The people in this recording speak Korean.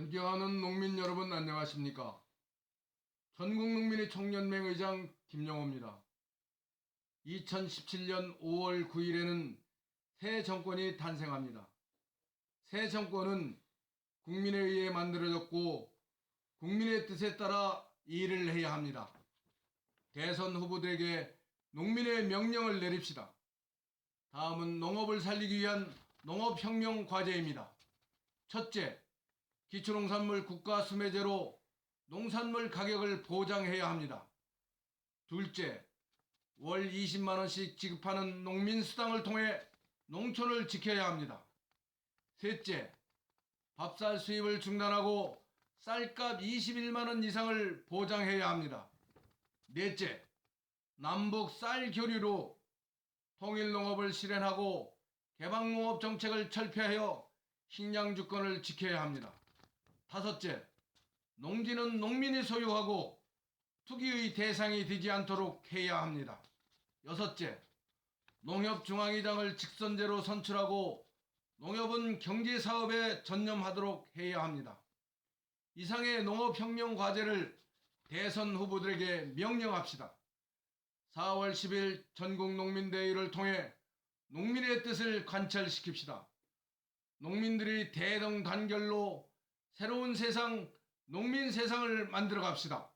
존경하는 농민 여러분 안녕하십니까? 전국농민의 청년맹 의장 김영호입니다. 2017년 5월 9일에는 새 정권이 탄생합니다. 새 정권은 국민에 의해 만들어졌고 국민의 뜻에 따라 일을 해야 합니다. 대선 후보들에게 농민의 명령을 내립시다. 다음은 농업을 살리기 위한 농업혁명 과제입니다. 첫째, 기초농산물 국가 수매제로 농산물 가격을 보장해야 합니다. 둘째, 월 20만 원씩 지급하는 농민 수당을 통해 농촌을 지켜야 합니다. 셋째, 밥쌀 수입을 중단하고 쌀값 21만 원 이상을 보장해야 합니다. 넷째, 남북 쌀 교류로 통일 농업을 실현하고 개방 농업 정책을 철폐하여 식량 주권을 지켜야 합니다. 다섯째, 농지는 농민이 소유하고 투기의 대상이 되지 않도록 해야 합니다. 여섯째, 농협중앙회장을 직선제로 선출하고 농협은 경제사업에 전념하도록 해야 합니다. 이상의 농업혁명 과제를 대선 후보들에게 명령합시다. 4월 10일 전국농민대회를 통해 농민의 뜻을 관철시킵시다. 농민들이 대동 단결로 새로운 세상, 농민 세상을 만들어 갑시다.